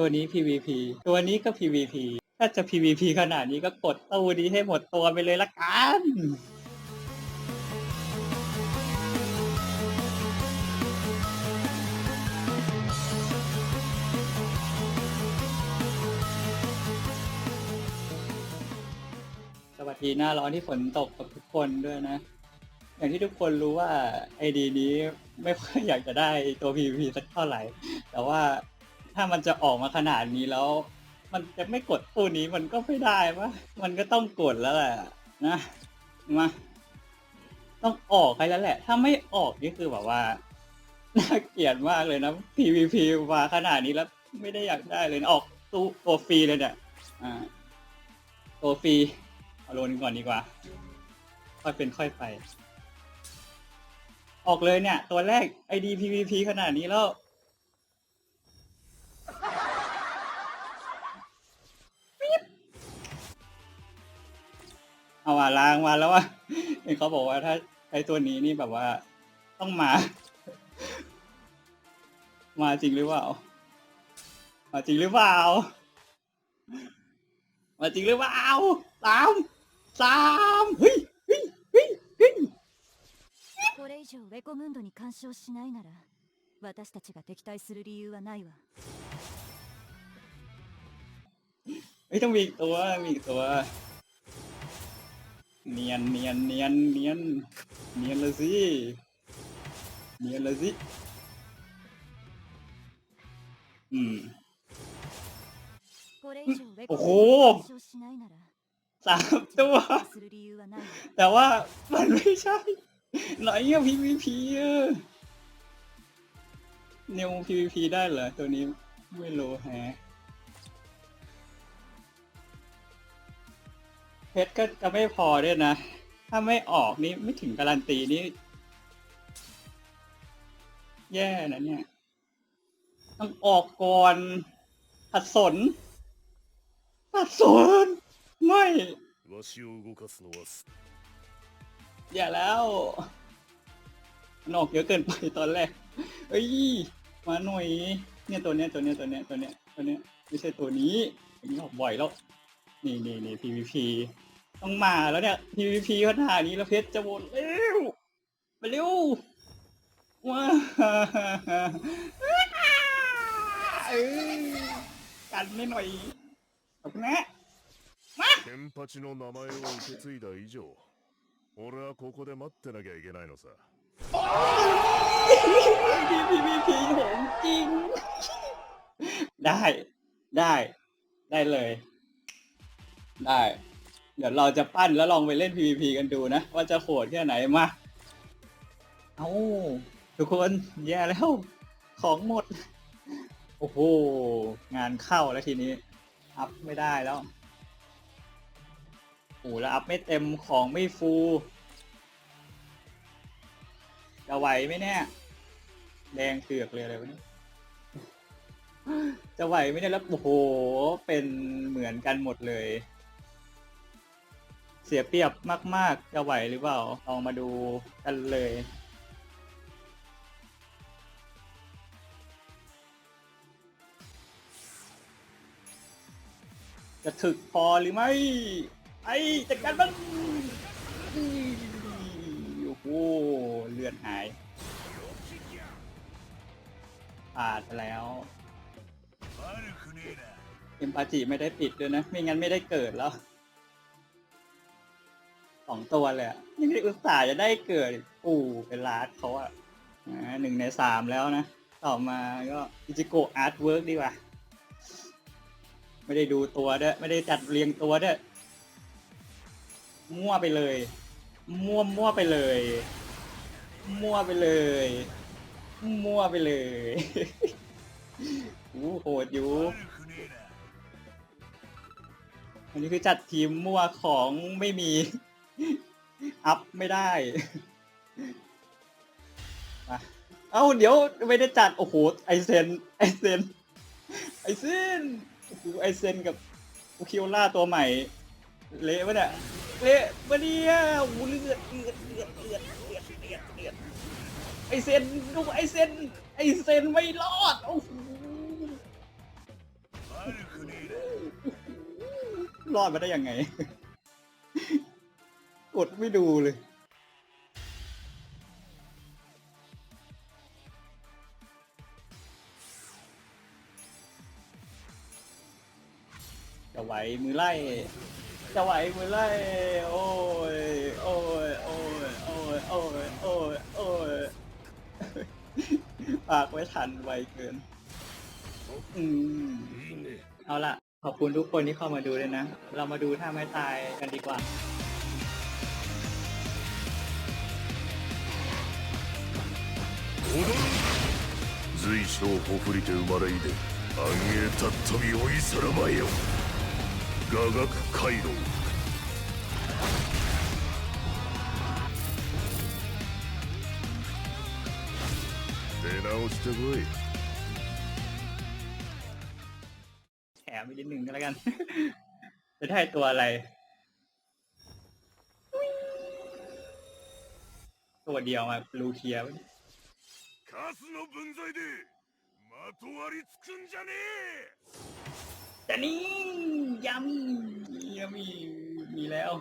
ตัวนี้ PVP ตัวนี้ก็ PVP ถ้าจะ PVP ขนาดนี้ก็กดตู้นี้ให้หมดตัวไปเลยละกันสวัสดีหน้าร้อนที่ฝนตกกับทุกคนด้วยนะ อย่างที่ทุกคนรู้ว่าไอดีนี้ไม่ค่อยอยากจะได้ตัว PVP สักเท่าไหร่ แต่ว่า ถ้ามันจะออกมาขนาดนี้แล้ว มันจะไม่กดตู้นี้มันก็ไม่ได้ปะมันก็ต้องกดแล้วแหละนะมาต้องออกให้แล้วแหละ ถ้าไม่ออกนี่คือแบบว่าน่าเกลียดมากเลยนะ PVP มาขนาดนี้แล้วไม่ได้อยากได้เลยนะออกตู้ตัวฟรีเลยเนี่ยอ่าตัวฟรีเอาโลนึงก่อนดีกว่า ค่อยเป็นค่อยไป ออกเลยเนี่ย ตัวแรก ID PVP ขนาดนี้แล้ว เอาว่าล้างมาแล้วว่า เห็นเขาบอกว่าถ้าใช้ตัวนี้นี่แบบว่าต้องมา มาจริงหรือเปล่า มาจริงหรือเปล่า มาจริงหรือเปล่าสามสามเฮ้ยเฮ้ยเฮ้ยเฮ้ย これ以上ウェコムンドに干渉しないなら私たちが敵対する理由はないわ เฮ้ยต้องมีอีกตัวมีอีกตัว เนียนเนียนเนียนเนียนเนียนเลยสิเนียนเลยสิอืมโอ้โหสามตัว แต่ว่ามันไม่ใช่ หน่อยเงี้ย PVP เออเนวีพีได้เหรอ ตัวนี้ไม่รู้แฮะ พชรก็จะไม่พอด้วยนะ ถ้าไม่ออกนี่ไม่ถึงการันตีนี่ แย่นะเนี่ย ต้องออกก่อนขัดสนขัดสน ไม่อย่าแล้วนอกเยอะเกินไปตอนแรก เอ้ย มาหน่อย เนี่ยตัวเนี้ยตัวเนี้ยตัวเนี้ยตัวเนี้ยตัวเนี้ยไม่ใช่ตัวนี้อนี้ออกบ่อยแล้ว นี่นี่นี่ PVP ต้องมาแล้วเนี่ย PVP ขนาดนี้แล้วเพชรจะหมดเร็วมาเร็วว้าเอ้ยกันไม่หน่อยขอบคุณนะ ケンパチの名前を受け継いだ以上俺はここで待ってなきゃいけないのさ PVP ของจริง ได้ ได้ ได้เลย ได้ เดี๋ยวเราจะปั้นแล้วลองไปเล่น PVP กันดูนะ ว่าจะโหดแค่ไหนมา เอาทุกคนแย่แล้ว ของหมด โอ้โห งานเข้าแล้วทีนี้ อัพไม่ได้แล้วโอ้แล้วอัพไม่เต็มของไม่ฟูจะไหวไหมเนี่ยแดงเถือกเลยอะไรวะเนี่ยจะไหวไหมเนี่ยแล้วโอ้โห เป็นเหมือนกันหมดเลย เสียเปรียบมาก ๆ จะไหวหรือเปล่าลองมาดูกันเลย จะถึกพอหรือไม่ ไอ้จัดการมันโอ้โหเลือดหายปาดไปแล้วเอ็มปาจิไม่ได้ปิดด้วยนะ ไม่งั้นไม่ได้เกิดแล้ว สองตัวเลยอะยังอุตส่าห์จะได้เกิดปู่เป็นลาดเขาอะหนึ่งในสามแล้วนะ ต่อมาก็อิจิโกะอาร์ตเวิร์กดีกว่า ไม่ได้ดูตัวด้วย ไม่ได้จัดเรียงตัวด้วย มั่วไปเลย มั่วมั่วไปเลย มั่วไปเลย มั่วไปเลยอู้โหดอยู่อันนี้คือจัดทีมมั่วของไม่มี อัพไม่ได้ เอ้าเดี๋ยวไม่ได้จัด โอ้โห ไอเซน ไอเซน ไอเซนไอเซนกับโอคิโอล่าตัวใหม่ เละปะเนี่ย เละปะเนี่ยโอ้เลือดเลือดเลือดเลือดเลือดเลือดเลือดไอเซนดูไอเซน ไอเซนไม่รอด โอ้โหรอดมาได้ยังไง กดไม่ดูเลย จะไหวมือไล่ จะไหวมือไล่ โอ้ย โอ้ย โอ้ย โอ้ย โอ้ย โอ้ย โอ้ยปากไว้ทันไวเกิน อืมเอาล่ะ ขอบคุณทุกคนที่เข้ามาดูเลยนะ เรามาดูถ้าไม่ตายกันดีกว่า 随所ほふりて生まれいで暗影たっ飛び追いさらばよ雅楽回路出直してこい แถมอีกนิดหนึ่งก็แล้วกัน จะได้ตัวอะไร ตัวเดียวมาลูเคียร์ カスの分際でまとわりつくんじゃね แต่นี่ยามียามีมีแล้ว